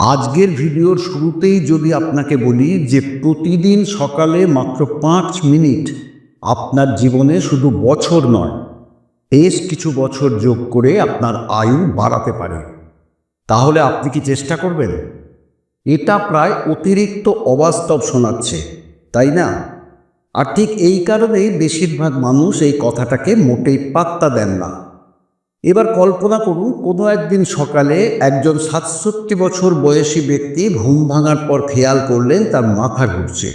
আজকের ভিডিওর শুরুতেই যদি আপনাকে বলি যে প্রতিদিন সকালে মাত্র পাঁচ মিনিট আপনার জীবনে শুধু বছর নয়, বেশ কিছু বছর যোগ করে আপনার আয়ু বাড়াতে পারে। তাহলে আপনি কি চেষ্টা করবেন? এটা প্রায় অতিরিক্ত অবাস্তব শোনাচ্ছে, তাই না? আর ঠিক এই কারণেই বেশিরভাগ মানুষ এই কথাটাকে মোটেই পাত্তা দেন না। এবার কল্পনা করুন, কোনো একদিন সকালে একজন সাতষট্টি বছর বয়সী ব্যক্তি ঘুম ভাঙার পর খেয়াল করলেন তার মাথা ঘুরছে।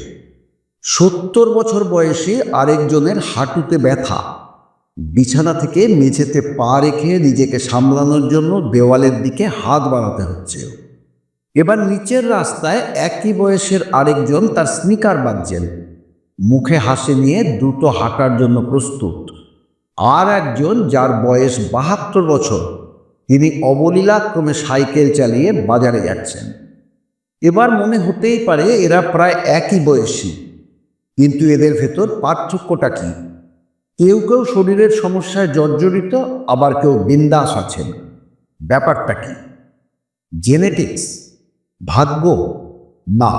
সত্তর বছর বয়সী আরেকজনের হাঁটুতে ব্যথা। বিছানা থেকে মেঝেতে পা রেখে নিজেকে সামলানোর জন্য দেওয়ালের দিকে হাত বাড়াতে হচ্ছে। এবার নিচের রাস্তায় একই বয়সের আরেকজন তার স্নিকার বাঁধছেন। মুখে হাসি নিয়ে দ্রুত হাঁটার জন্য প্রস্তুত। আর একজন যার বয়স বাহাত্তর বছর, তিনি অবলীলাক্রমে সাইকেল চালিয়ে বাজারে যাচ্ছেন। এবার মনে হতেই পারে এরা প্রায় একই বয়সী, কিন্তু এদের ভেতর পার্থক্যটা কি? কেউ কেউ শরীরের সমস্যায় জর্জরিত, আবার কেউ বিন্দাস আছেন। ব্যাপারটা কি? জেনেটিক্স, ভাগ্য? না,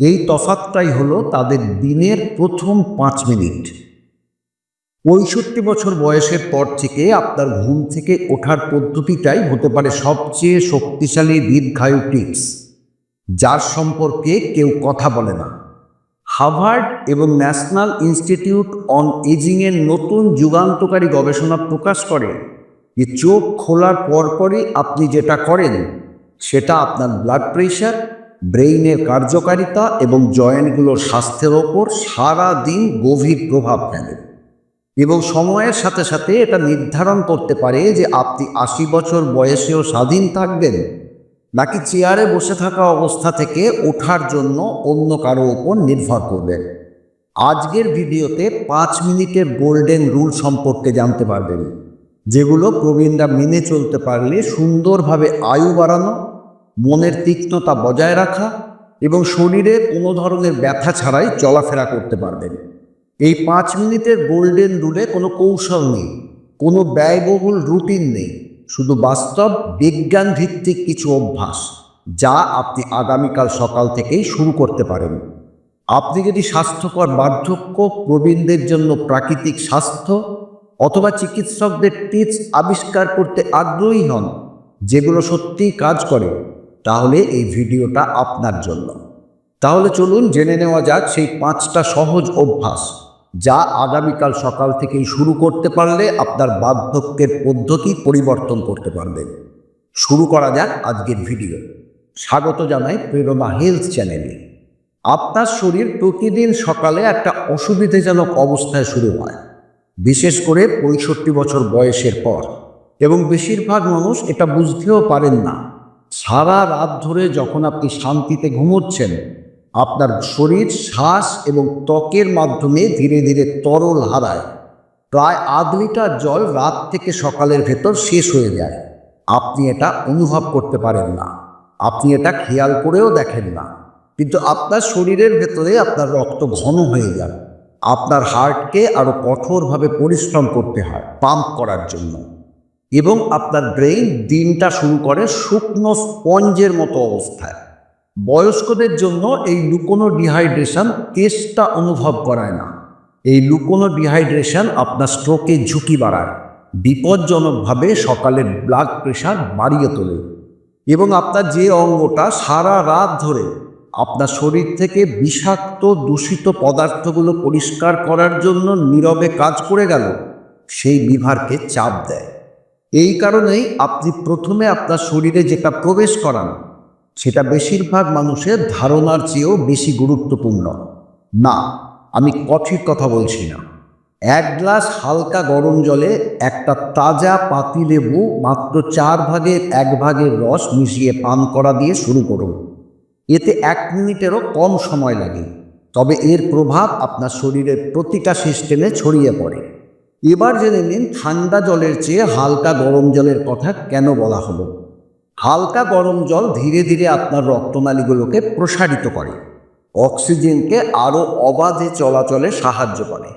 এই তফাতটাই হলো তাদের দিনের প্রথম পাঁচ মিনিট। পঁয়ষট্টি বছর বয়সের পর থেকে আপনার ঘুম থেকে ওঠার পদ্ধতিটাই হতে পারে সবচেয়ে শক্তিশালী দীর্ঘায়ু টিপস, যার সম্পর্কে কেউ কথা বলে না। হার্ভার্ড এবং ন্যাশনাল ইনস্টিটিউট অন এজিংয়ের নতুন যুগান্তকারী গবেষণা প্রকাশ করে যে চোখ খোলার পরপরই আপনি যেটা করেন, সেটা আপনার ব্লাড প্রেশার ব্রেইনের কার্যকারিতা এবং জয়েন্টগুলোর স্বাস্থ্যের ওপর সারা দিন গভীর প্রভাব ফেলে। এবং সময়ের সাথে সাথে এটা নির্ধারণ করতে পারে যে আপনি আশি বছর বয়সেও স্বাধীন থাকবেন নাকি চেয়ারে বসে থাকা অবস্থা থেকে ওঠার জন্য অন্য কারও ওপর নির্ভর করবেন আজকের ভিডিওতে পাঁচ মিনিটের গোল্ডেন রুল সম্পর্কে জানতে পারবেন, যেগুলো প্রবীণরা মেনে চলতে পারলে সুন্দরভাবে আয়ু বাড়ানো, মনের তীক্ষ্ণতা বজায় রাখা এবং শরীরে কোনো ধরনের ব্যথা ছাড়াই চলাফেরা করতে পারবেন। এই পাঁচ মিনিটের গোল্ডেন রুলে কোনো কৌশল নেই, কোনো ব্যয়বহুল রুটিন নেই, শুধু বাস্তব বিজ্ঞান ভিত্তিক কিছু অভ্যাস যা আপনি আগামীকাল সকাল থেকেই শুরু করতে পারেন। আপনি যদি স্বাস্থ্যকর বার্ধক্য, প্রবীণদের জন্য প্রাকৃতিক স্বাস্থ্য অথবা চিকিৎসকদের টিপস আবিষ্কার করতে আগ্রহী হন, যেগুলো সত্যিই কাজ করে, তাহলে এই ভিডিওটা আপনার জন্য। তাহলে চলুন জেনে নেওয়া যাক সেই পাঁচটা সহজ অভ্যাস। যা আগামীকাল সকাল থেকেই শুরু করতে পারলে আপনার বার্ধক্যের পদ্ধতি পরিবর্তন করতে পারবেন শুরু করা যাক আজকের ভিডিও। স্বাগত জানাই প্রেরণা হেলথ চ্যানেলে। আপনার শরীর প্রতিদিন সকালে একটা অসুবিধাজনক অবস্থায় শুরু হয়। বিশেষ করে পঁয়ষট্টি বছর বয়সের পর। এবং বেশিরভাগ মানুষ এটা বুঝতেও পারেন না। সারা রাত ধরে যখন আপনি শান্তিতে ঘুমোচ্ছেন আপনার শরীর, শ্বাস এবং ত্বকের মাধ্যমে ধীরে ধীরে তরল হারায়। প্রায় আধ লিটার জল রাত থেকে সকালের ভেতর শেষ হয়ে যায়। আপনি এটা অনুভব করতে পারেন না। আপনি এটা খেয়াল করেও দেখেন না। কিন্তু আপনার শরীরের ভেতরে আপনার রক্ত ঘন হয়ে যায়। আপনার হার্টকে আরও কঠোরভাবে পরিশ্রম করতে হয় পাম্প করার জন্য। এবং আপনার ব্রেইন দিনটা শুরু করে শুকনো স্পঞ্জের মতো অবস্থায়। বয়স্কদের জন্য এই লুকোনো ডিহাইড্রেশন টেস্টটা অনুভব করায় না। এই লুকোনো ডিহাইড্রেশন আপনার স্ট্রোকের ঝুঁকি বাড়ায়, বিপজ্জনকভাবে সকালের ব্লাড প্রেশার বাড়িয়ে তোলে এবং আপনার যে অঙ্গটা সারা রাত ধরে আপনার শরীর থেকে বিষাক্ত, দূষিত পদার্থগুলো পরিষ্কার করার জন্য নীরবে কাজ করে গেল, সেই বিভারকে চাপ দেয়। এই কারণেই আপনি প্রথমে আপনার শরীরে যেটা প্রবেশ করান সেটা বেশিরভাগ মানুষের ধারণার চেয়েও বেশি গুরুত্বপূর্ণ। না, আমি কফির কথা বলছি না। এক গ্লাস হালকা গরম জলে একটা তাজা পাতিলেবু মাত্র চার ভাগের এক ভাগের রস মিশিয়ে পান করা দিয়ে শুরু করুন। এতে এক মিনিটেরও কম সময় লাগে, তবে এর প্রভাব আপনার শরীরের প্রতিটা সিস্টেমে ছড়িয়ে পড়ে। এবার জেনে নিন ঠান্ডা জলের চেয়ে হালকা গরম জলের কথা কেন বলা হলো। হালকা গরম জল ধীরে ধীরে আপনার রক্তনালীগুলোকে প্রসারিত করে। অক্সিজেনকে আরও অবাধে চলাচলে সাহায্য করে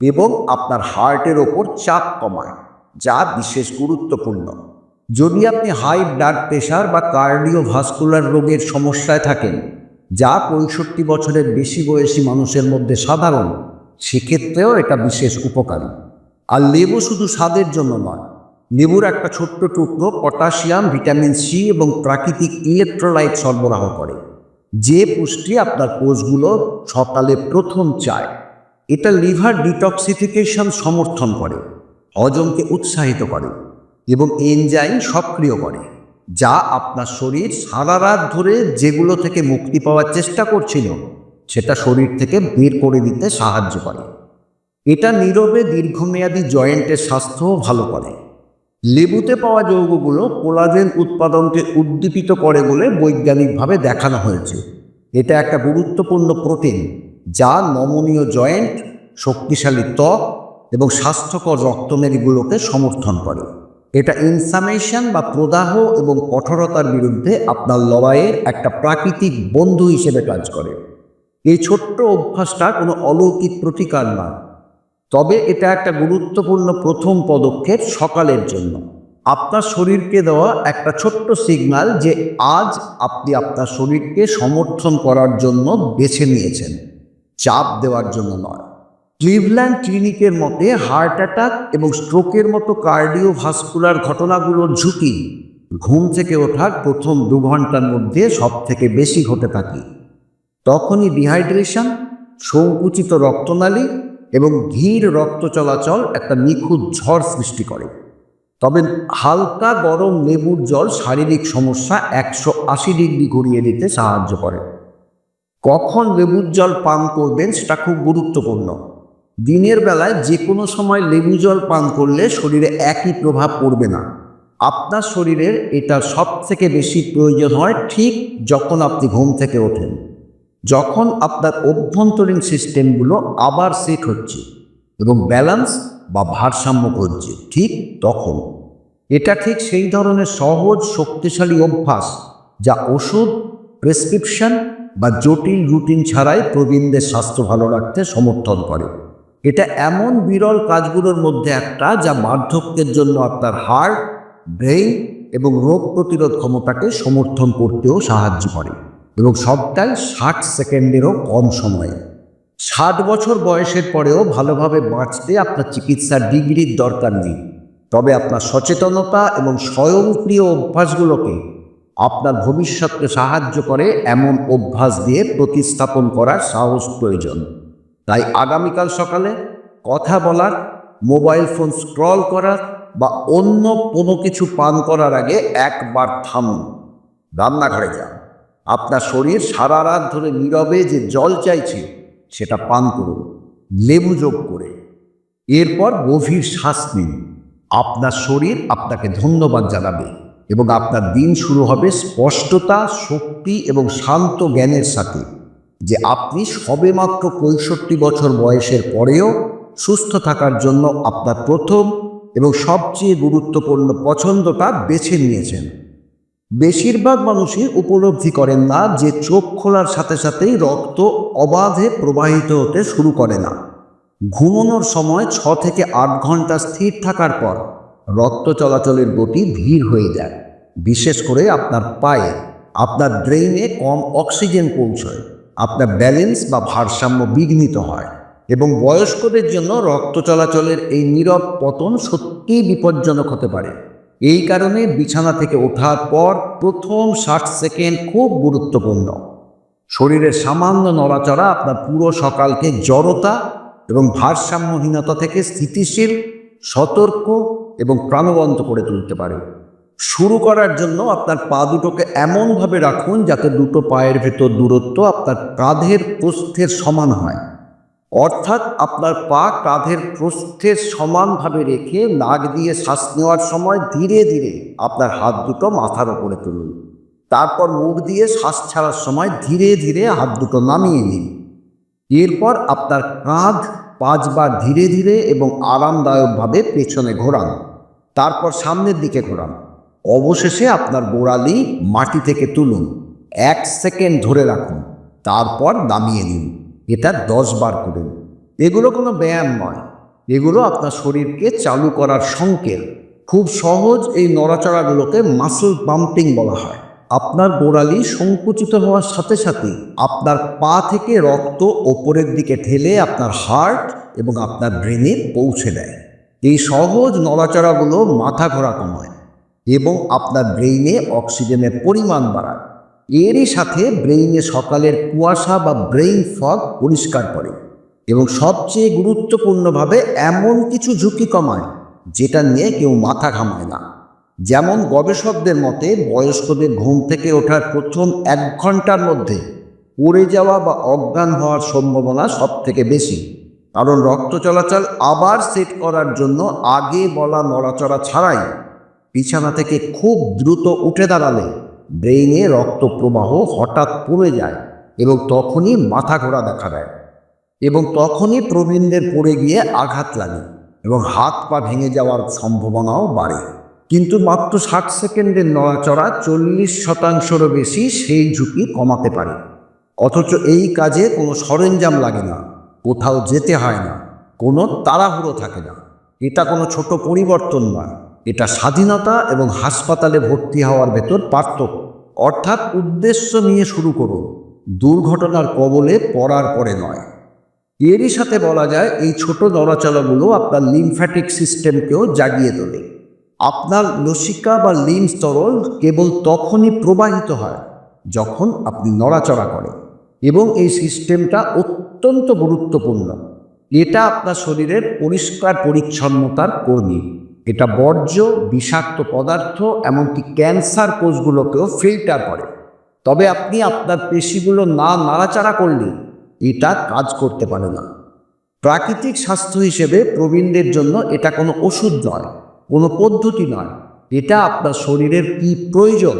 এবং আপনার হার্টের ওপর চাপ কমায়, যা বিশেষ গুরুত্বপূর্ণ। যদি আপনি হাই ব্লাড প্রেশার বা কার্ডিওভাস্কুলার রোগের সমস্যায় থাকেন, যা পঁয়ষট্টি বছরের বেশি বয়সী মানুষের মধ্যে সাধারণ, সেক্ষেত্রেও এটা বিশেষ উপকারী। আর লেবু শুধু স্বাদের জন্য নয় লেবুর একটা ছোট্ট টুকরো পটাশিয়াম, ভিটামিন সি এবং প্রাকৃতিক ইলেকট্রোলাইট সরবরাহ করে। যে পুষ্টি আপনার কোষগুলো সকালে প্রথম চায়, এটা লিভার ডিটক্সিফিকেশন সমর্থন করে, হজমকে উৎসাহিত করে এবং এনজাইম সক্রিয় করে, যা আপনার শরীর সারা রাত ধরে যেগুলো থেকে মুক্তি পাওয়ার চেষ্টা করছিল, সেটা শরীর থেকে বের করে দিতে সাহায্য করে। এটা নীরবে দীর্ঘমেয়াদী জয়েন্টের স্বাস্থ্যও ভালো করে। লেবুতে পাওয়া যৌগগুলো কোলাজেন উৎপাদনকে উদ্দীপিত করে বলে বৈজ্ঞানিকভাবে দেখানো হয়েছে। এটা একটা গুরুত্বপূর্ণ প্রোটিন যা নমনীয় জয়েন্ট, শক্তিশালী ত্বক এবং স্বাস্থ্যকর রক্তমেরীগুলোকে সমর্থন করে। এটা ইনসামেশন বা প্রদাহ এবং কঠোরতার বিরুদ্ধে আপনার লড়াইয়ের একটা প্রাকৃতিক বন্ধু হিসেবে কাজ করে। এই ছোট্ট অভ্যাসটা কোনো অলৌকিক প্রতিকার না তবে এটা একটা গুরুত্বপূর্ণ প্রথম পদক্ষেপ সকালের জন্য। আপনার শরীরকে দেওয়া একটা ছোট্ট সিগন্যাল যে আজ আপনি আপনার শরীরকে সমর্থন করার জন্য বেছে নিয়েছেন। চাপ দেওয়ার জন্য নয়। ক্লিভল্যান্ড ক্লিনিকের মতে হার্ট অ্যাটাক এবং স্ট্রোকের মতো কার্ডিওভাস্কুলার ঘটনাগুলোর ঝুঁকি ঘুম থেকে ওঠার প্রথম দু ঘণ্টার মধ্যে সব থেকে বেশি ঘটে থাকে। তখনই ডিহাইড্রেশন, সংকুচিত রক্তনালী এবং ধীর রক্ত চলাচল একটা নিখুঁত ঝড় সৃষ্টি করে। তবে হালকা গরম লেবুর জল শারীরিক সমস্যা একশো আশি ডিগ্রি ঘুরিয়ে দিতে সাহায্য করে। কখন লেবুর জল পান করবেন সেটা খুব গুরুত্বপূর্ণ। দিনের বেলায় যে কোনো সময় লেবু জল পান করলে শরীরে একই প্রভাব পড়বে না। আপনার শরীরের এটা সব থেকে বেশি প্রয়োজন হয় ঠিক যখন আপনি ঘুম থেকে ওঠেন। যখন আপনার অভ্যন্তরীণ সিস্টেমগুলো আবার সেট হচ্ছে এবং ব্যালেন্স বা ভারসাম্য করছে, ঠিক তখন। এটা ঠিক সেই ধরনের সহজ, শক্তিশালী অভ্যাস যা ওষুধ প্রেসক্রিপশন বা জটিল রুটিন ছাড়াই প্রবীণদের স্বাস্থ্য ভালো রাখতে সমর্থন করে। এটা এমন বিরল কাজগুলোর মধ্যে একটা যা বার্ধক্যের জন্য আপনার হার্ট ব্রেইন এবং রোগ প্রতিরোধ ক্ষমতাকে সমর্থন করতেও সাহায্য করে। এবং সবটাই ষাট সেকেন্ডেরও কম সময়ে। ষাট বছর বয়সের পরেও ভালোভাবে বাঁচতে আপনার চিকিৎসার ডিগ্রির দরকার নেই। তবে আপনার সচেতনতা এবং স্বয়ংক্রিয় অভ্যাসগুলোকে আপনার ভবিষ্যৎকে সাহায্য করে এমন অভ্যাস দিয়ে প্রতিস্থাপন করার সাহস প্রয়োজন। তাই আগামীকাল সকালে কথা বলার, মোবাইল ফোন স্ক্রল করার বা অন্য কোনো কিছু পান করার আগে একবার থামুন। রান্নাঘরে যান। আপনার শরীর সারা রাত ধরে নীরবে যে জল চাইছে, সেটা পান করুন, লেবু যোগ করে। এরপর গভীর শ্বাস নিন। আপনার শরীর আপনাকে ধন্যবাদ জানাবে এবং আপনার দিন শুরু হবে স্পষ্টতা, শক্তি এবং শান্ত জ্ঞানের সাথে যে আপনি সবেমাত্র পঁয়ষট্টি বছর বয়সের পরেও সুস্থ থাকার জন্য আপনার প্রথম এবং সবচেয়ে গুরুত্বপূর্ণ পছন্দটা বেছে নিয়েছেন। বেশিরভাগ মানুষই উপলব্ধি করেন না যে চোখ খোলার সাথে সাথেই রক্ত অবাধে প্রবাহিত হতে শুরু করে না। ঘুমানোর সময় ছ থেকে আট ঘণ্টা স্থির থাকার পর রক্ত চলাচলের গতি ধীর হয়ে যায়। বিশেষ করে আপনার পায়ে। আপনার ব্রেইনে কম অক্সিজেন পৌঁছয়। আপনার ব্যালেন্স বা ভারসাম্য বিঘ্নিত হয় এবং বয়স্কদের জন্য রক্ত চলাচলের এই নীরব পতন সত্যিই বিপজ্জনক হতে পারে। এই কারণে বিছানা থেকে ওঠার পর প্রথম ষাট সেকেন্ড খুব গুরুত্বপূর্ণ। শরীরের সামান্য নড়াচড়া আপনার পুরো সকালকে জড়তা এবং ভারসাম্যহীনতা থেকে স্থিতিশীল, সতর্ক এবং প্রাণবন্ত করে তুলতে পারে। শুরু করার জন্য আপনার পা দুটোকে এমনভাবে রাখুন যাতে দুটো পায়ের ভেতর দূরত্ব আপনার কাঁধের প্রস্থের সমান হয়। অর্থাৎ আপনার পা কাঁধের প্রস্থের সমানভাবে রেখে নাক দিয়ে শ্বাস নেওয়ার সময় ধীরে ধীরে আপনার হাত দুটো মাথার ওপরে তুলুন। তারপর মুখ দিয়ে শ্বাস ছাড়ার সময় ধীরে ধীরে হাত দুটো নামিয়ে নিন। এরপর আপনার কাঁধ পাঁচবার ধীরে ধীরে এবং আরামদায়কভাবে পেছনে ঘোরান। তারপর সামনের দিকে ঘোরান। অবশেষে আপনার গোড়ালি মাটি থেকে তুলুন। এক সেকেন্ড ধরে রাখুন। তারপর নামিয়ে নিন। এটা দশ বার করুন। এগুলো কোনো ব্যায়াম নয়। এগুলো আপনার শরীরকে চালু করার সংকেত। খুব সহজ এই নড়াচড়াগুলোকে মাসল পাম্পিং বলা হয়। আপনার গোড়ালি সংকুচিত হওয়ার সাথে সাথে আপনার পা থেকে রক্ত ওপরের দিকে ঠেলে আপনার হার্ট এবং আপনার ব্রেনে পৌঁছে দেয়। এই সহজ নড়াচড়াগুলো মাথা ঘোরা কমায় এবং আপনার ব্রেইনে অক্সিজেনের পরিমাণ বাড়ায়। এরই সাথে ব্রেইনে সকালের কুয়াশা বা ব্রেইন ফগ পরিষ্কার করে এবং সবচেয়ে গুরুত্বপূর্ণভাবে এমন কিছু ঝুঁকি কমায়, যেটা নিয়ে কেউ মাথা ঘামায় না। যেমন গবেষকদের মতে, বয়স্কদের ঘুম থেকে ওঠার প্রথম এক ঘণ্টার মধ্যে পড়ে যাওয়া বা অজ্ঞান হওয়ার সম্ভাবনা সব থেকে বেশি। কারণ রক্ত চলাচল আবার সেট করার জন্য আগে বলা নড়াচড়া ছাড়াই বিছানা থেকে খুব দ্রুত উঠে দাঁড়ালে ব্রেইনে রক্ত প্রবাহ হঠাৎ কমে যায় এবং তখনই মাথা ঘোরা দেখা দেয় এবং তখনই প্রবীণদের পড়ে গিয়ে আঘাত লাগে এবং হাত পা ভেঙে যাওয়ার সম্ভাবনাও বাড়ে। কিন্তু মাত্র ষাট সেকেন্ডের নড়াচড়া চল্লিশ শতাংশেরও বেশি সেই ঝুঁকি কমাতে পারে। অথচ এই কাজে কোনো সরঞ্জাম লাগে না, কোথাও যেতে হয় না, কোনো তাড়াহুড়ো থাকে না। এটা কোনো ছোট পরিবর্তন নয়। এটা স্বাধীনতা এবং হাসপাতালে ভর্তি হওয়ার ভেতর পার্থক্য। অর্থাৎ উদ্দেশ্য নিয়ে শুরু করুন। দুর্ঘটনার কবলে পড়ার পরে নয়। এরই সাথে বলা যায়, এই ছোট নড়াচড়াগুলো আপনার লিমফ্যাটিক সিস্টেমকেও জাগিয়ে তোলে। আপনার লসিকা বা লিম্ফ তরল কেবল তখনই প্রবাহিত হয় যখন আপনি নড়াচড়া করেন এবং এই সিস্টেমটা অত্যন্ত গুরুত্বপূর্ণ। এটা আপনার শরীরের পরিষ্কার পরিচ্ছন্নতার কর্মী। এটা বর্জ্য, বিষাক্ত পদার্থ, এমনকি ক্যান্সার কোষগুলোকেও ফিল্টার করে। তবে আপনি আপনার পেশিগুলো না নাড়াচাড়া করলে এটা কাজ করতে পারে না। প্রাকৃতিক স্বাস্থ্য হিসেবে প্রবীণদের জন্য এটা কোনো ওষুধ নয়, কোনো পদ্ধতি নয়। এটা আপনার শরীরের কি প্রয়োজন,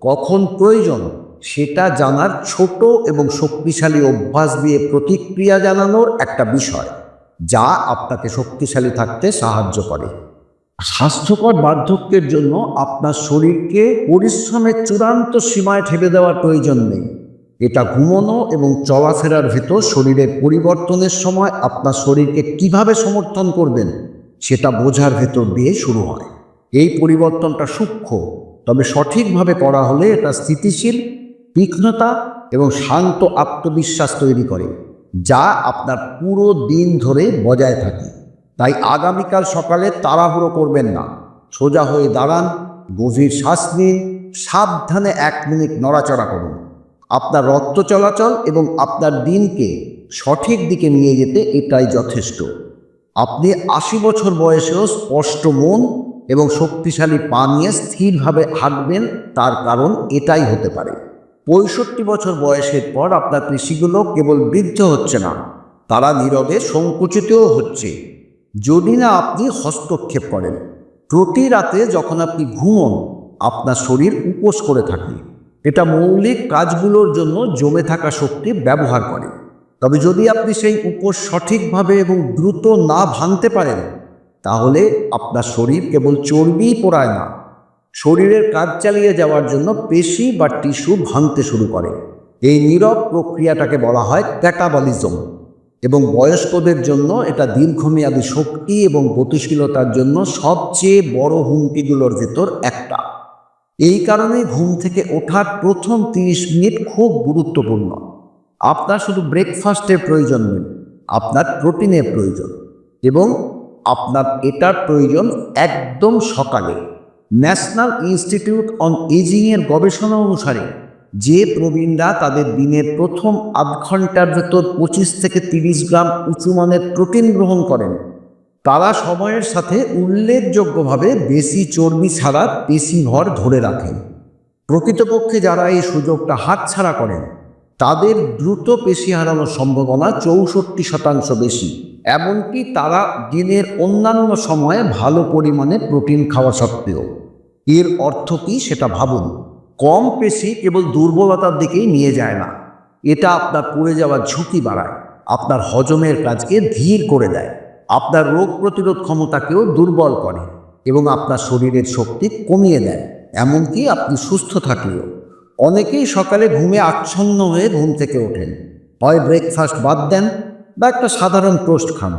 কখন প্রয়োজন, সেটা জানার ছোট এবং শক্তিশালী অভ্যাস দিয়ে প্রতিক্রিয়া জানানোর একটা বিষয়, যা আপনাকে শক্তিশালী থাকতে সাহায্য করে। স্বাস্থ্যকর বার্ধক্যের জন্য আপনার শরীরকে পরিশ্রমের চূড়ান্ত সীমায় ঠেলে দেওয়ার প্রয়োজন নেই। এটা ঘুমনো এবং চলাফেরার ভেতর শরীরের পরিবর্তনের সময় আপনার শরীরকে কীভাবে সমর্থন করবেন, সেটা বোঝার ভেতর দিয়ে শুরু হয়। এই পরিবর্তনটা সূক্ষ্ম, তবে সঠিকভাবে করা হলে এটা স্থিতিশীল, তীক্ষ্ণতা এবং শান্ত আত্মবিশ্বাস তৈরি করে, যা আপনার পুরো দিন ধরে বজায় থাকে। তাই আগামীকাল সকালে তাড়াহুড়ো করবেন না। সোজা হয়ে দাঁড়ান, গভীর শ্বাস নিন, সাবধানে এক মিনিট নড়াচড়া করুন। আপনার রক্ত চলাচল এবং আপনার দিনকে সঠিক দিকে নিয়ে যেতে এটাই যথেষ্ট। আপনি আশি বছর বয়সেও স্পষ্ট মন এবং শক্তিশালী পা নিয়ে স্থিরভাবে হাঁটবেন, তার কারণ এটাই হতে পারে। পঁয়ষট্টি বছর বয়সের পর আপনার পেশিগুলো কেবল বৃদ্ধ হচ্ছে না, তারা নীরবে সংকুচিতও হচ্ছে। যদি না আপনি হস্তক্ষেপ করেন, প্রতি রাতে যখন আপনি ঘুমন, আপনার শরীর উপোস করে থাকে। এটা মৌলিক কাজগুলোর জন্য জমে থাকা শক্তি ব্যবহার করে। তবে যদি আপনি সেই উপোস সঠিকভাবে এবং দ্রুত না ভাঙতে পারেন, তাহলে আপনার শরীর কেবল চর্বিই পোড়ায় না। শরীরের কাজ চালিয়ে যাওয়ার জন্য পেশি বা টিস্যু ভাঙতে শুরু করে। এই নীরব প্রক্রিয়াটাকে বলা হয় ক্যাটাবলিজম। এবং বয়স্কদের জন্য এটা দীর্ঘমেয়াদী শক্তি এবং গতিশীলতার জন্য সবচেয়ে বড় হুমকিগুলোর ভেতর একটা। এই কারণে ঘুম থেকে ওঠার প্রথম তিরিশ মিনিট খুব গুরুত্বপূর্ণ। আপনার শুধু ব্রেকফাস্টের প্রয়োজন নেই আপনার প্রোটিনের প্রয়োজন এবং আপনার এটার প্রয়োজন একদম সকালে। ন্যাশনাল ইনস্টিটিউট অন এজিংয়ের গবেষণা অনুসারে যে প্রবীণরা তাদের দিনের প্রথম আধ ঘণ্টার ভেতর পঁচিশ থেকে তিরিশ গ্রাম উঁচু মানের প্রোটিন গ্রহণ করেন। তারা সময়ের সাথে উল্লেখযোগ্যভাবে বেশি চর্বি ছাড়া পেশি ভর ধরে রাখেন। প্রকৃতপক্ষে যারা এই সুযোগটা হাতছাড়া করেন, তাদের দ্রুত পেশি হারানোর সম্ভাবনা চৌষট্টি শতাংশ বেশি। এমনকি তারা দিনের অন্যান্য সময়ে ভালো পরিমাণে প্রোটিন খাওয়া সত্ত্বেও। এর অর্থ কী সেটা ভাবুন। কম পেশি কেবল দুর্বলতার দিকেই নিয়ে যায় না। এটা আপনার পড়ে যাওয়ার ঝুঁকি বাড়ায়, আপনার হজমের কাজকে ধীর করে দেয়, আপনার রোগ প্রতিরোধ ক্ষমতাকেও দুর্বল করে এবং আপনার শরীরের শক্তি কমিয়ে দেয়। এমনকি আপনি সুস্থ থাকলেও। অনেকেই সকালে ঘুমে আচ্ছন্ন হয়ে ঘুম থেকে ওঠেন, হয় ব্রেকফাস্ট বাদ দেন বা একটা সাধারণ টোস্ট খান।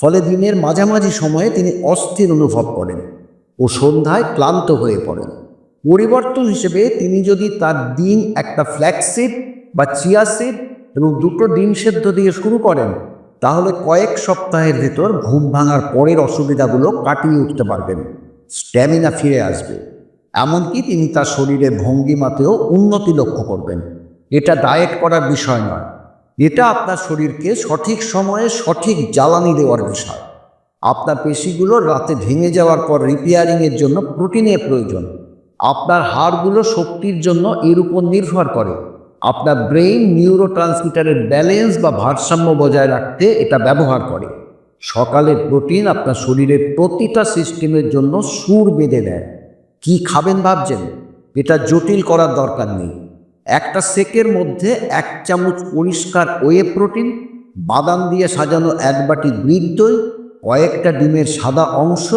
ফলে দিনের মাঝামাঝি সময়ে তিনি অস্থির অনুভব করেন ও সন্ধ্যায় ক্লান্ত হয়ে পড়েন। পরিবর্তন হিসেবে তিনি যদি তার দিন একটা ফ্ল্যাক্সিড বা চিয়াসিড এবং দুটো ডিম সেদ্ধ দিয়ে শুরু করেন, তাহলে কয়েক সপ্তাহের ভেতর ঘুম ভাঙার পরের অসুবিধাগুলো কাটিয়ে উঠতে পারবেন। স্ট্যামিনা ফিরে আসবে। এমনকি তিনি তার শরীরে ভঙ্গিমাতেও উন্নতি লক্ষ্য করবেন। এটা ডায়েট করার বিষয় নয়। এটা আপনার শরীরকে সঠিক সময়ে সঠিক জ্বালানি দেওয়ার বিষয়। আপনার পেশিগুলো রাতে ভেঙে যাওয়ার পর রিপেয়ারিংয়ের জন্য প্রোটিনের প্রয়োজন। আপনার হাড়গুলো শক্তির জন্য এর উপর নির্ভর করে। আপনার ব্রেইন নিউরো ট্রান্সমিটারের ব্যালেন্স বা ভারসাম্য বজায় রাখতে এটা ব্যবহার করে। সকালের প্রোটিন আপনার শরীরের প্রতিটা সিস্টেমের জন্য সুর বেঁধে দেয়। কি খাবেন ভাবছেন? এটা জটিল করার দরকার নেই। একটা সেকের মধ্যে এক চামচ পরিষ্কার ওয়ে প্রোটিন, বাদাম দিয়ে সাজানো এক বাটি গ্রিক দই, কয়েকটা ডিমের সাদা অংশ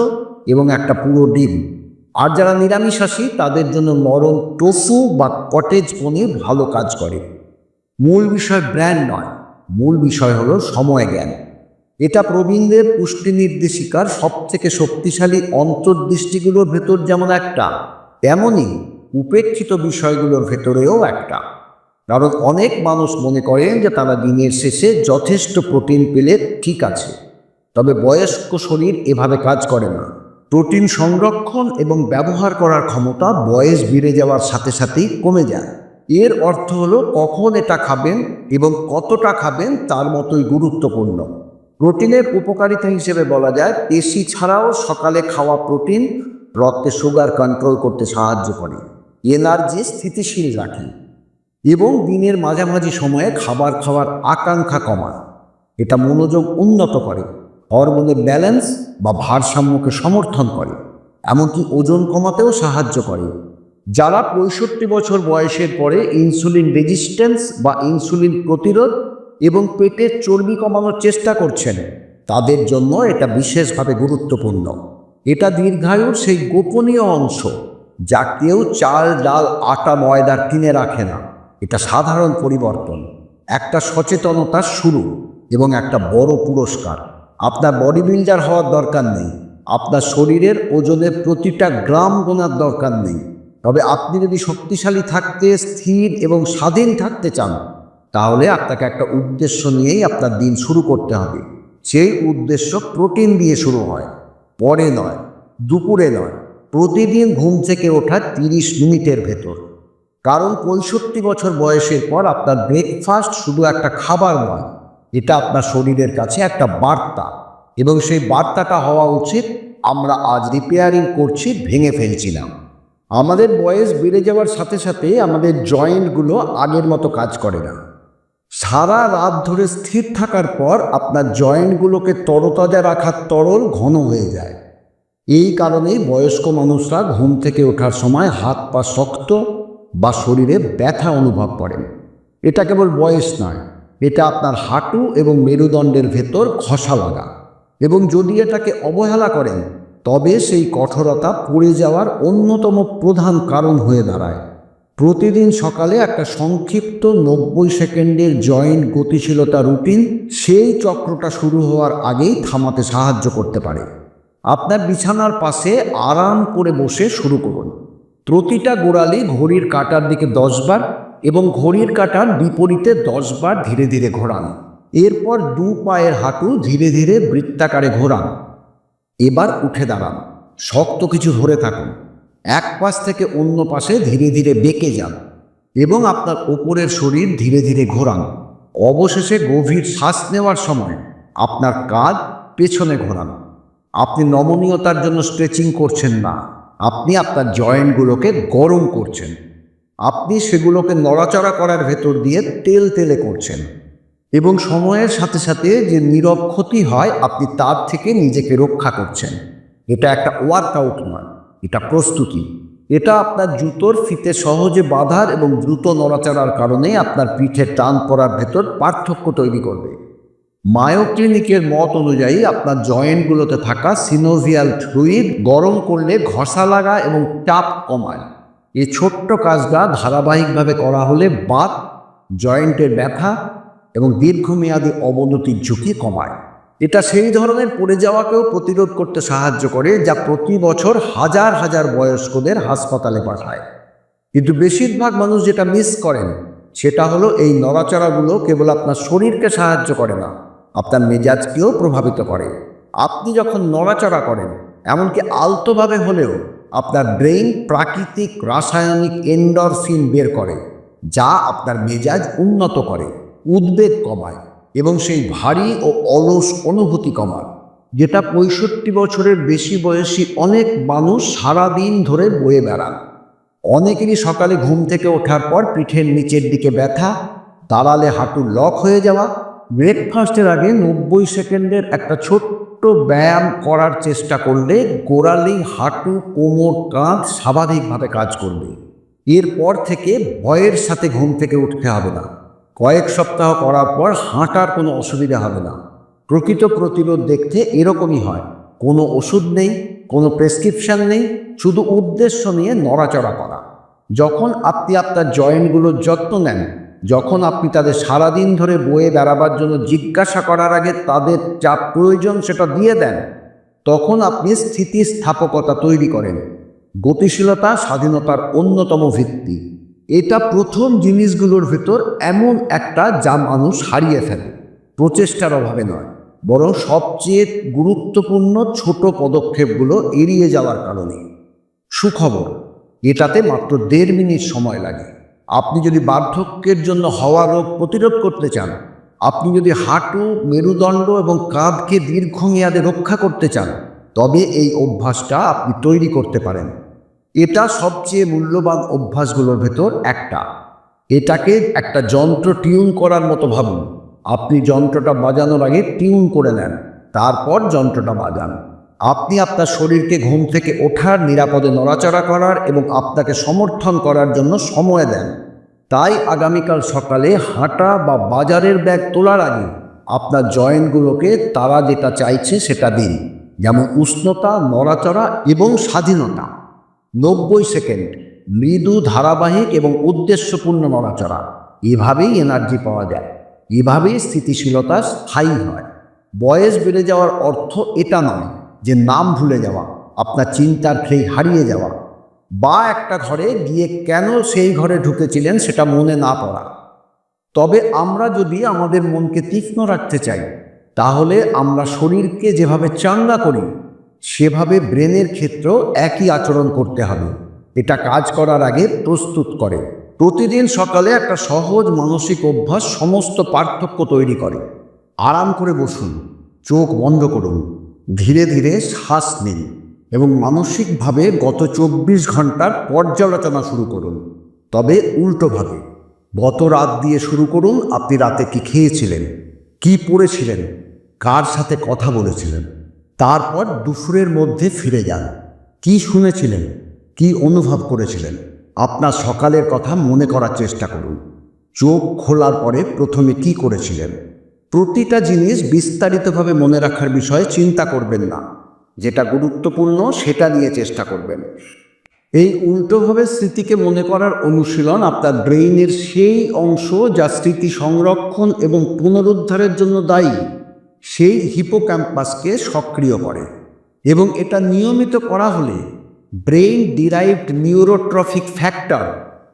এবং একটা পুরো ডিম। আর যারা নিরামিষাশী, তাদের জন্য নরম টোফু বা কটেজ পনির ভালো কাজ করে। মূল বিষয় ব্র্যান্ড নয়, মূল বিষয় হলো সময় জ্ঞান। এটা প্রবীণদের পুষ্টি নির্দেশিকার সবথেকে শক্তিশালী অন্তর্দৃষ্টিগুলোর ভেতর যেমন একটা তেমনই উপেক্ষিত বিষয়গুলোর ভেতরেও একটা। কারণ অনেক মানুষ মনে করেন যে তারা দিনের শেষে যথেষ্ট প্রোটিন পেলে ঠিক আছে, তবে বয়স্ক শরীর এভাবে কাজ করে না। প্রোটিন সংরক্ষণ এবং ব্যবহার করার ক্ষমতা বয়স বেড়ে যাওয়ার সাথে সাথেই কমে যায়। এর অর্থ হলো কখন এটা খাবেন এবং কতটা খাবেন তার মতোই গুরুত্বপূর্ণ। প্রোটিনের উপকারিতা হিসেবে বলা যায়, পেশি ছাড়াও সকালে খাওয়া প্রোটিন রক্তে সুগার কন্ট্রোল করতে সাহায্য করে, এনার্জি স্থিতিশীল রাখে এবং দিনের মাঝামাঝি সময়ে খাবার খাওয়ার আকাঙ্ক্ষা কমায়। এটা মনোযোগ উন্নত করে। হরমোনের ব্যালেন্স বা ভারসাম্যকে সমর্থন করে, এমনকি ওজন কমাতেও সাহায্য করে। যারা পঁয়ষট্টি বছর বয়সের পরে ইনসুলিন রেজিস্ট্যান্স বা ইনসুলিন প্রতিরোধ এবং পেটের চর্বি কমানোর চেষ্টা করছেন, তাদের জন্য এটা বিশেষভাবে গুরুত্বপূর্ণ। এটা দীর্ঘায়ুর সেই গোপনীয় অংশ, যা কেউ চাল, ডাল, আটা ময়দার কিনে রাখে না। এটা সাধারণ পরিবর্তন, একটা সচেতনতার শুরু এবং একটা বড় পুরস্কার। আপনার বডি বিল্ডার হওয়ার দরকার নেই। আপনার শরীরের ওজনের প্রতিটা গ্রাম গোনার দরকার নেই। তবে আপনি যদি শক্তিশালী থাকতে, স্থির এবং স্বাধীন থাকতে চান, তাহলে আপনাকে একটা উদ্দেশ্য নিয়েই আপনার দিন শুরু করতে হবে। সেই উদ্দেশ্য প্রোটিন দিয়ে শুরু হয়। পরে নয়, দুপুরে নয়, প্রতিদিন ঘুম থেকে ওঠা তিরিশ মিনিটের ভেতর। কারণ পঁয়ষট্টি বছর বয়সের পর আপনার ব্রেকফাস্ট শুধু একটা খাবার নয় এটা আপনার শরীরের কাছে একটা বার্তা। এবং সেই বার্তাটা হওয়া উচিত, আমরা আজ রিপেয়ারিং করছি, ভেঙে ফেলছিলাম। আমাদের বয়স বেড়ে যাওয়ার সাথে সাথে আমাদের জয়েন্টগুলো আগের মতো কাজ করে না। সারা রাত ধরে স্থির থাকার পর আপনার জয়েন্টগুলোকে তরতাজা রাখার তরল ঘন হয়ে যায়। এই কারণেই বয়স্ক মানুষরা ঘুম থেকে ওঠার সময় হাত পা শক্ত বা শরীরে ব্যথা অনুভব করেন। এটা কেবল বয়স নয় এটা আপনার হাঁটু এবং মেরুদণ্ডের ভেতর ঘষা লাগা। এবং যদি এটাকে অবহেলা করেন, তবে সেই কঠোরতা পড়ে যাওয়ার অন্যতম প্রধান কারণ হয়ে দাঁড়ায়। প্রতিদিন সকালে একটা সংক্ষিপ্ত নব্বই সেকেন্ডের জয়েন্ট গতিশীলতা রুটিন সেই চক্রটা শুরু হওয়ার আগেই থামাতে সাহায্য করতে পারে। আপনার বিছানার পাশে আরাম করে বসে শুরু করুন। প্রতিটা গোড়ালি ঘড়ির কাটার দিকে দশবার এবং ঘড়ির কাটার বিপরীতে দশবার ধীরে ধীরে ঘোরান। এরপর দু পায়ের হাঁটু ধীরে ধীরে বৃত্তাকারে ঘোরান। এবার উঠে দাঁড়ান। শক্ত কিছু ধরে থাকুন। এক পাশ থেকে অন্য পাশে ধীরে ধীরে বেঁকে যান এবং আপনার ওপরের শরীর ধীরে ধীরে ঘোরান। অবশেষে গভীর শ্বাস নেওয়ার সময় আপনার কাঁধ পেছনে ঘোরান। আপনি নমনীয়তার জন্য স্ট্রেচিং করছেন না। আপনি আপনার জয়েন্টগুলোকে গরম করছেন। আপনি সেগুলোকে নড়াচড়া করার ভেতর দিয়ে তেল তেলে করছেন। এবং সময়ের সাথে সাথে যে নীরব ক্ষতি হয়, আপনি তার থেকে নিজেকে রক্ষা করছেন। এটা একটা ওয়ার্কআউট নয়, এটা প্রস্তুতি। এটা আপনার জুতোর ফিতে সহজে বাঁধার এবং দ্রুত নড়াচড়ার কারণে আপনার পিঠে টান পড়ার ভেতর পার্থক্য তৈরি করবে। মায়ো ক্লিনিকের মত অনুযায়ী আপনার জয়েন্টগুলোতে থাকা সিনোভিয়াল ফ্লুইড গরম করলে ঘষা লাগা এবং চাপ কমায়। এই ছোট্ট কাজটা ধারাবাহিকভাবে করা হলে বাত, জয়েন্টের ব্যথা এবং দীর্ঘমেয়াদী অবনতির ঝুঁকি কমায়। এটা সেই ধরনের পড়ে যাওয়াকেও প্রতিরোধ করতে সাহায্য করে, যা প্রতি বছর হাজার হাজার বয়স্কদের হাসপাতালে পাঠায়। কিন্তু বেশিরভাগ মানুষ যেটা মিস করেন, সেটা হলো এই নড়াচড়াগুলো কেবল আপনার শরীরকে সাহায্য করে না, আপনার মেজাজকেও প্রভাবিত করে। আপনি যখন নড়াচড়া করেন, এমনকি আলতোভাবে হলেও আপনার ব্রেইন প্রাকৃতিক রাসায়নিক এন্ডরফিন বের করে, যা আপনার মেজাজ উন্নত করে, উদ্বেগ কমায় এবং সেই ভারী ও অলস অনুভূতি কমায়। যেটা পঁয়ষট্টি বছরের বেশি বয়সী অনেক মানুষ সারাদিন ধরে বয়ে বেড়ান। অনেকেরই সকালে ঘুম থেকে ওঠার পর পিঠের নিচের দিকে ব্যথা দাঁড়ালে হাঁটু লক হয়ে যাওয়া ব্রেকফাস্টের আগে নব্বই সেকেন্ডের একটা ছোট্ট ব্যায়াম করার চেষ্টা করলে গোড়ালি, হাঁটু, কোমর, কাঁধ স্বাভাবিকভাবে কাজ করবে। এরপর থেকে ভয়ের সাথে ঘুম থেকে উঠতে হবে না। কয়েক সপ্তাহ করার পর হাঁটার কোনো অসুবিধা হবে না। প্রকৃত প্রতিরোধ দেখতে এরকমই হয়। কোনো ওষুধ নেই, কোনো প্রেসক্রিপশন নেই, শুধু উদ্দেশ্য নিয়ে নড়াচড়া করা। যখন আপনি আপনার জয়েন্টগুলোর যত্ন নেন যখন আপনি তাদের সারাদিন ধরে বয়ে বেড়াবার জন্য জিজ্ঞাসা করার আগে তাদের যা প্রয়োজন সেটা দিয়ে দেন, তখন আপনি স্থিতিস্থাপকতা তৈরি করেন। গতিশীলতা স্বাধীনতার অন্যতম ভিত্তি। এটা প্রথম জিনিসগুলোর ভেতর এমন একটা যা মানুষ হারিয়ে ফেলে। প্রচেষ্টার অভাবে নয়, বরং সবচেয়ে গুরুত্বপূর্ণ ছোট পদক্ষেপগুলো এড়িয়ে যাওয়ার কারণে। সুখবর, এটাতে মাত্র দেড় মিনিট সময় লাগে। আপনি যদি বার্ধক্যের জন্য হওয়া রোগ প্রতিরোধ করতে চান, আপনি যদি হাঁটু, মেরুদণ্ড এবং কাঁধকে দীর্ঘমেয়াদে রক্ষা করতে চান, তবে এই অভ্যাসটা আপনি তৈরি করতে পারেন। এটা সবচেয়ে মূল্যবান অভ্যাসগুলোর ভেতর একটা। এটাকে একটা যন্ত্র টিউন করার মতো ভাবুন। আপনি যন্ত্রটা বাজানোর আগে টিউন করে নেন, তারপর যন্ত্রটা বাজান। আপনি আপনার শরীরকে ঘুম থেকে ওঠার, নিরাপদে নড়াচড়া করার এবং আপনাকে সমর্থন করার জন্য সময় দেন। তাই আগামীকাল সকালে হাঁটা বা বাজারের ব্যাগ তোলার আগে আপনার জয়েন্টগুলোকে তারা যেটা চাইছে সেটা দিন। যেমন উষ্ণতা, নড়াচড়া এবং স্বাধীনতা। নব্বই সেকেন্ড, মৃদু ধারাবাহিক এবং উদ্দেশ্যপূর্ণ নড়াচড়া। এভাবেই এনার্জি পাওয়া যায়। এভাবেই স্থিতিশীলতা স্থায়ী হয়। বয়স বেড়ে যাওয়ার অর্থ এটা নয়। যে নাম ভুলে যাওয়া, আপনার চিন্তার খেই হারিয়ে যাওয়া, বা একটা ঘরে গিয়ে কেন সেই ঘরে ঢুকেছিলেন সেটা মনে না পড়া। তবে আমরা যদি আমাদের মনকে তীক্ষ্ণ রাখতে চাই, তাহলে আমরা শরীরকে যেভাবে চাঙ্গা করি, সেভাবে ব্রেনের ক্ষেত্রেও একই আচরণ করতে হবে। এটা কাজ করার আগে প্রস্তুত করে। প্রতিদিন সকালে একটা সহজ মানসিক অভ্যাস সমস্ত পার্থক্য তৈরি করে। আরাম করে বসুন, চোখ বন্ধ করুন ধীরে ধীরে শ্বাস নিন এবং মানসিকভাবে গত চব্বিশ ঘণ্টার পর্যালোচনা শুরু করুন। তবে উল্টোভাবে গত রাত দিয়ে শুরু করুন আপনি রাতে কি খেয়েছিলেন, কি পড়েছিলেন, কার সাথে কথা বলেছিলেন, তারপর দুপুরের মধ্যে ফিরে যান। কি শুনেছিলেন, কি অনুভব করেছিলেন, আপনার সকালের কথা মনে করার চেষ্টা করুন। চোখ খোলার পরে প্রথমে কি করেছিলেন প্রতিটা জিনিস বিস্তারিতভাবে মনে রাখার বিষয়ে চিন্তা করবেন না। যেটা গুরুত্বপূর্ণ, সেটা নিয়ে চেষ্টা করবেন। এই উল্টোভাবে স্মৃতিকে মনে করার অনুশীলন আপনার ব্রেইনের সেই অংশ যা স্মৃতি সংরক্ষণ এবং পুনরুদ্ধারের জন্য দায়ী, সেই হিপো ক্যাম্পাসকে সক্রিয় করে। এবং এটা নিয়মিত করা হলে ব্রেইন ডিরাইভড নিউরোট্রফিক ফ্যাক্টর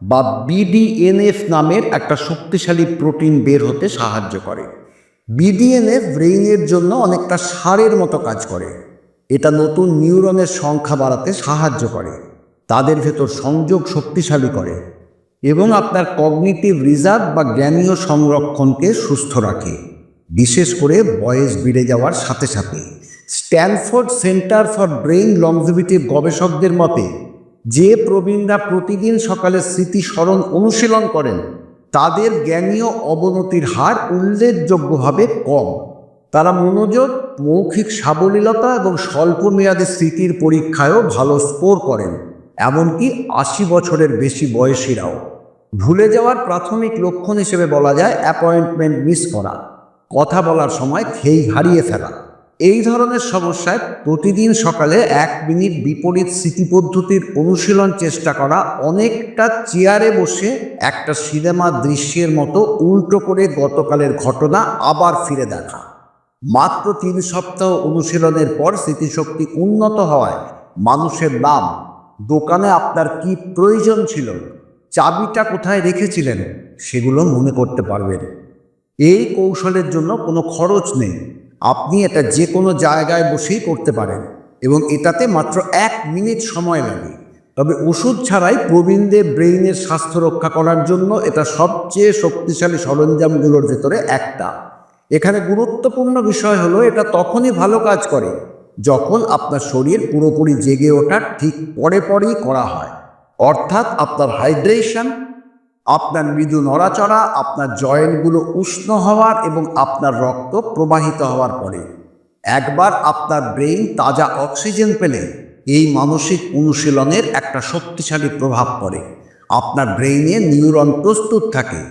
বা বিডিএনএফ নামের একটা শক্তিশালী প্রোটিন বের হতে সাহায্য করে। বিডিএনএফ ব্রেইনের জন্য অনেকটা সারের মতো কাজ করে। এটা নতুন নিউরনের সংখ্যা বাড়াতে সাহায্য করে। তাদের ভেতর সংযোগ শক্তিশালী করে এবং আপনার কগনিটিভ রিজার্ভ বা জ্ঞানীয় সংরক্ষণকে সুস্থ রাখে। বিশেষ করে বয়স বেড়ে যাওয়ার সাথে সাথে। Stanford centre for brain longevity গবেষকদের মতে, যে প্রবীণরা প্রতিদিন সকালে স্মৃতিস্মরণ অনুশীলন করেন তাদের জ্ঞানীয় অবনতির হার উল্লেখযোগ্যভাবে কম। তারা মনোযোগ, মৌখিক সাবলীলতা এবং স্বল্পমেয়াদী স্মৃতির পরীক্ষায়ও ভালো স্কোর করেন, এমনকি আশি বছরের বেশি বয়সীরাও। ভুলে যাওয়ার প্রাথমিক লক্ষণ হিসেবে বলা যায় অ্যাপয়েন্টমেন্ট মিস করা, কথা বলার সময় খেই হারিয়ে ফেলা এই ধরনের সমস্যায় প্রতিদিন সকালে এক মিনিট বিপরীত স্মৃতি পদ্ধতির অনুশীলন চেষ্টা করা, অনেকটা চেয়ারে বসে একটা সিনেমা দৃশ্যের মতো উল্টো করে গতকালের ঘটনা আবার ফিরে দেখা। মাত্র তিন সপ্তাহ অনুশীলনের পর স্মৃতিশক্তি উন্নত হওয়ায় মানুষের নাম, দোকানে আপনার কি প্রয়োজন ছিল, চাবিটা কোথায় রেখেছিলেন, সেগুলো মনে করতে পারবেন। এই কৌশলের জন্য কোনো খরচ নেই। আপনি এটা যে কোনো জায়গায় বসেই করতে পারেন এবং এটাতে মাত্র এক মিনিট সময় লাগে। তবে ওষুধ ছাড়াই প্রবীণদের ব্রেইনের স্বাস্থ্য রক্ষা করার জন্য এটা সবচেয়ে শক্তিশালী সরঞ্জামগুলোর ভেতরে একটা। এখানে গুরুত্বপূর্ণ বিষয় হলো এটা তখনই ভালো কাজ করে যখন আপনার শরীর পুরোপুরি জেগে ওঠার ঠিক পরে পরেই করা হয়। অর্থাৎ আপনার হাইড্রেশন আপনার মৃদু নড়াচড়া, আপনার জয়েন্টগুলো উষ্ণ হওয়ার এবং আপনার রক্ত প্রবাহিত হওয়ার পরে। একবার আপনার ব্রেইন তাজা অক্সিজেন পেলে, এই মানসিক অনুশীলনের একটা শক্তিশালী প্রভাব পড়ে। আপনার ব্রেইনে নিউরন প্রস্তুত থাকে,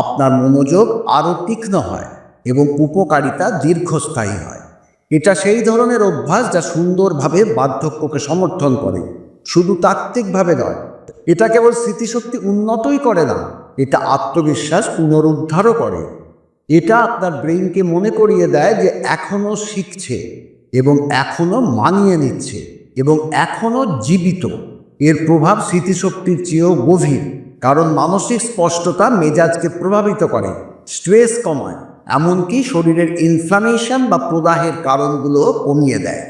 আপনার মনোযোগ আরও তীক্ষ্ণ হয় এবং উপকারিতা দীর্ঘস্থায়ী হয়। এটা সেই ধরনের অভ্যাস যা সুন্দরভাবে বার্ধক্যকে সমর্থন করে, শুধু তাত্ত্বিকভাবে নয় এটা কেবল স্মৃতিশক্তি উন্নতই করে না, এটা আত্মবিশ্বাস পুনরুদ্ধারও করে। এটা আপনার ব্রেইনকে মনে করিয়ে দেয় যে এখনও শিখছে এবং এখনও মানিয়ে নিচ্ছে এবং এখনও জীবিত। এর প্রভাব স্মৃতিশক্তির চেয়েও গভীর, কারণ মানসিক স্পষ্টতা মেজাজকে প্রভাবিত করে, স্ট্রেস কমায়, এমনকি শরীরের ইনফ্লামেশন বা প্রদাহের কারণগুলো কমিয়ে দেয়।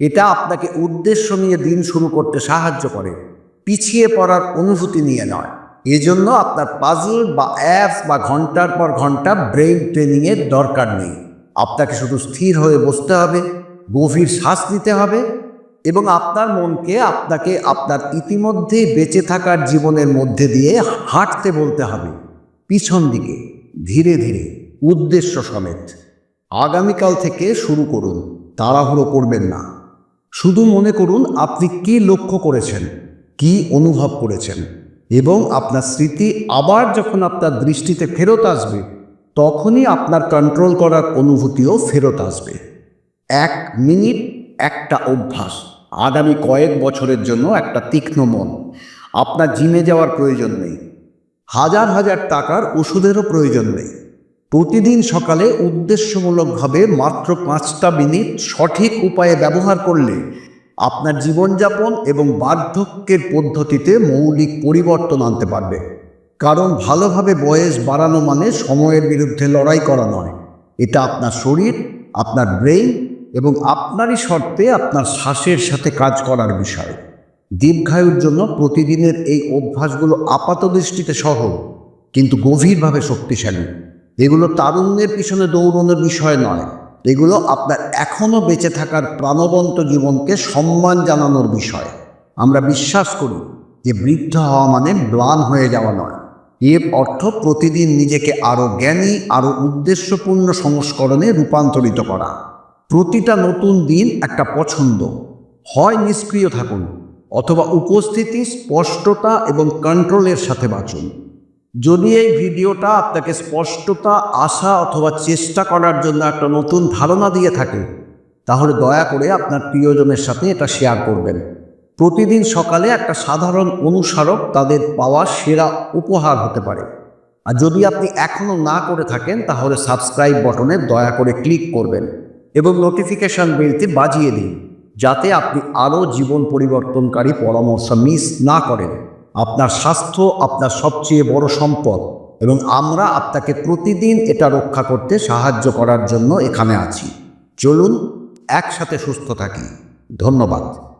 এটা আপনাকে উদ্দেশ্য নিয়ে দিন শুরু করতে সাহায্য করে। পিছিয়ে পড়ার অনুভূতি নিয়ে নয়। এজন্য আপনার পাজল বা অ্যাপস বা ঘণ্টার পর ঘণ্টা ব্রেইন ট্রেনিংয়ের দরকার নেই। আপনাকে শুধু স্থির হয়ে বসতে হবে, গভীর শ্বাস নিতে হবে এবং আপনার মনকে আপনাকে আপনার ইতিমধ্যেই বেঁচে থাকার জীবনের মধ্যে দিয়ে হাঁটতে বলতে হবে। পিছন দিকে, ধীরে ধীরে, উদ্দেশ্য সমেত। আগামীকাল থেকে শুরু করুন, তাড়াহুড়ো করবেন না। শুধু মনে করুন আপনি কি লক্ষ্য করেছেন। কি অনুভব করেছেন? এবং আপনার স্মৃতি আবার যখন আপনার দৃষ্টিতে ফেরত আসবে, তখনই আপনার কন্ট্রোল করার অনুভূতিও ফেরত আসবে। এক মিনিট, একটা অভ্যাস। আগামী কয়েক বছরের জন্য একটা তীক্ষ্ণ মন। আপনার জিমে যাওয়ার প্রয়োজন নেই। হাজার হাজার টাকার ওষুধেরও প্রয়োজন নেই। প্রতিদিন সকালে উদ্দেশ্যমূলকভাবে মাত্র পাঁচটা মিনিট সঠিক উপায়ে ব্যবহার করলে আপনার জীবনযাপন এবং বার্ধক্যের পদ্ধতিতে মৌলিক পরিবর্তন আনতে পারবে। কারণ ভালোভাবে বয়স বাড়ানো মানে সময়ের বিরুদ্ধে লড়াই করা নয়। এটা আপনার শরীর, আপনার ব্রেইন এবং আপনারই শর্তে আপনার শ্বাসের সাথে কাজ করার বিষয়। দীর্ঘায়ুর জন্য প্রতিদিনের এই অভ্যাসগুলো আপাত দৃষ্টিতে সহজ, কিন্তু গভীরভাবে শক্তিশালী। এগুলো তারুণ্যের পিছনে দৌড়ানোর বিষয় নয়। এগুলো আপনার এখনও বেঁচে থাকার প্রাণবন্ত জীবনকে সম্মান জানানোর বিষয়। আমরা বিশ্বাস করি যে বৃদ্ধ হওয়া মানে ম্লান হয়ে যাওয়া নয়। এর অর্থ প্রতিদিন নিজেকে আরও জ্ঞানী আরও উদ্দেশ্যপূর্ণ সংস্করণে রূপান্তরিত করা। প্রতিটা নতুন দিন একটা পছন্দ। হয় নিষ্ক্রিয় থাকুন অথবা উপস্থিতি, স্পষ্টতা এবং কন্ট্রোলের সাথে বাঁচুন। যদি এই ভিডিওটা আপনাকে স্পষ্টতা, আশা অথবা চেষ্টা করার জন্য একটা নতুন ধারণা দিয়ে থাকে, তাহলে দয়া করে আপনার প্রিয়জনের সাথে এটা শেয়ার করবেন। প্রতিদিন সকালে একটা সাধারণ অনুসারক তাদের পাওয়া সেরা উপহার হতে পারে। আর যদি আপনি এখনও না করে থাকেন, তাহলে সাবস্ক্রাইব বটনে দয়া করে ক্লিক করবেন এবং নোটিফিকেশান বেলটি বাজিয়ে দিন, যাতে আপনি আরও জীবন পরিবর্তনকারী পরামর্শ মিস না করেন। আপনার স্বাস্থ্য আপনার সবচেয়ে বড় সম্পদ এবং আমরা আপনাকে প্রতিদিন এটা রক্ষা করতে সাহায্য করার জন্য এখানে আছি। চলুন একসাথে সুস্থ থাকি। ধন্যবাদ।